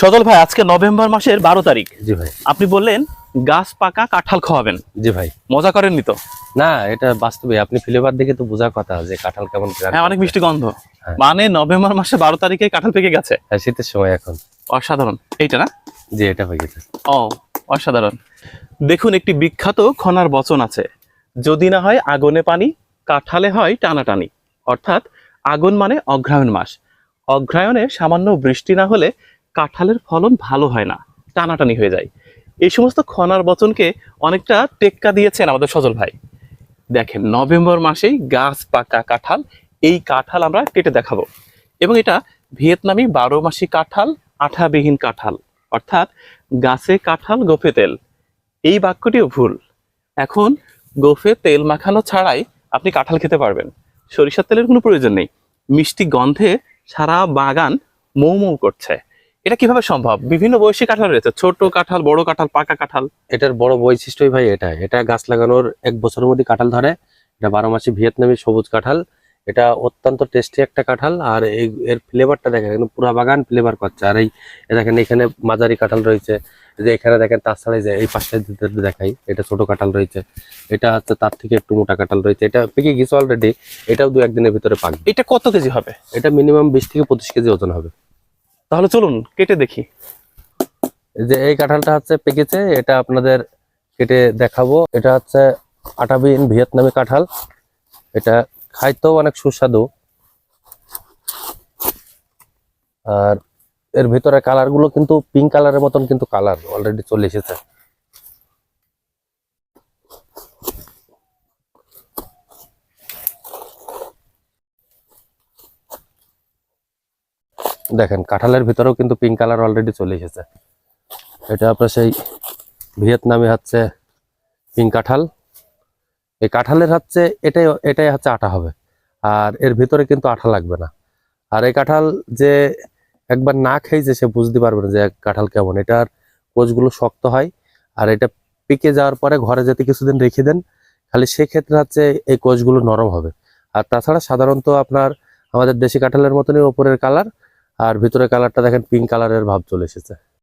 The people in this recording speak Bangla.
সজল ভাই আজকে নভেম্বর মাসের বারো তারিখ। জি ভাই। আপনি বললেন গাছ পাকা কাঁঠাল খাওয়াবেন। জি ভাই। মজা করেননি তো? না এটা বাস্তবে আপনি ফ্লেভার দেখে তো বোঝার কথা যে কাঁঠাল কেমন হ্যাঁ অনেক মিষ্টি গন্ধ। হ্যাঁ। মানে নভেম্বর মাসে বারো তারিখে কাঁঠাল পেকে গেছে? হ্যাঁ, শীতের সময় এখন। অসাধারণ। এইটা না? জি এটা হয়ে গেছে। ও অসাধারণ। দেখুন একটি বিখ্যাত খনার বচন আছে। যদি না হয় আগুনে পানি কাঁঠালে হয় টানাটানি। অর্থাৎ আগুন মানে অগ্রহায়ণ মাস। অগ্রহায়ণে সামান্য বৃষ্টি না হলে কাঁঠালের ফলন ভালো হয় না, টানাটানি হয়ে যায়। এই সমস্ত খনার বচনকে অনেকটা টেক্কা দিয়েছেন আমাদের সজল ভাই। দেখেন, নভেম্বর মাসেই গাছ পাকা কাঁঠাল, এই কাঁঠাল আমরা কেটে দেখাবো। এবং এটা ভিয়েতনামি বারো মাসি কাঁঠাল, আঠাবিহীন কাঁঠাল, অর্থাৎ গাছে কাঁঠাল, গোফে তেল। এই বাক্যটিও ভুল। এখন গোফে তেল মাখানো ছাড়াই আপনি কাঁঠাল খেতে পারবেন। সরিষার তেলের কোনো প্রয়োজন নেই। মিষ্টি গন্ধে সারা বাগান মৌ মৌ করছে। এটা কীভাবে সম্ভব? বিভিন্ন বয়সী কাঁঠাল রয়েছে ছোট কাঁঠাল বড় কাঁঠাল পাকা কাঁঠাল। এটার বড় বৈশিষ্ট্যই ভাই এটা। এটা গাছ লাগানোর এক বছরের মধ্যে কাঁঠাল ধরে। এটা বারো মাসে ভিয়েতনামি সবুজ কাঁঠাল। এটা অত্যন্ত টেস্টি একটা কাঁঠাল। আর এই এর ফ্লেভারটা দেখেন একদম পুরা বাগান ফ্লেভার করছে। আর এই দেখেন এখানে মাঝারি কাঁঠাল রয়েছে। যে এখানে দেখেন তার ছাড়াই যে এই যদি দেখাই এটা ছোট কাঁঠাল রয়েছে। এটা হচ্ছে তার থেকে একটু মোটা কাঁঠাল রয়েছে। এটা পেকে গেছে অলরেডি এটাও দু একদিনের ভিতরে পাকবে। এটা কত কেজি হবে? এটা মিনিমাম বিশ থেকে পঁচিশ কেজি ওজন হবে। তাহলে চলুন, কেটে দেখি। যে এই কাঁঠালটা হচ্ছে পেকেছে, এটা আপনাদের কেটে দেখাবো। এটা হচ্ছে আটাবিন ভিয়েতনামি কাঁঠাল। এটা খাইতেও অনেক সুস্বাদু। আর এর ভিতরে কালারগুলো কিন্তু পিঙ্ক কালারের মতন কিন্তু কালার অলরেডি চলে এসেছে। দেখেন, কাঁঠালের ভিতরেও কিন্তু পিঙ্ক কালার অলরেডি চলে এসেছে। এটা আপনার সেই ভিয়েতনামি হচ্ছে পিঙ্ক কাঁঠাল। এই কাঁঠালের হচ্ছে, এটাই এটাই হচ্ছে আটা হবে। আর এর ভিতরে কিন্তু আঠা লাগবে না। আর এই কাঁঠাল যে একবার না খেয়েছে সে বুঝতে পারবে না যে কাঁঠাল কেমন। এটার কোচগুলো শক্ত হয়, আর এটা পেকে যাওয়ার পরে ঘরে যেতে কিছুদিন রেখে দেন। খালি সেক্ষেত্রে হচ্ছে এই কোচগুলো নরম হবে। আর তাছাড়া সাধারণত আপনার আমাদের দেশি কাঁঠালের মতনই ওপরের কালার আর ভিতরে কালারটা দেখেন পিঙ্ক কালারের ভাব চলে এসেছে।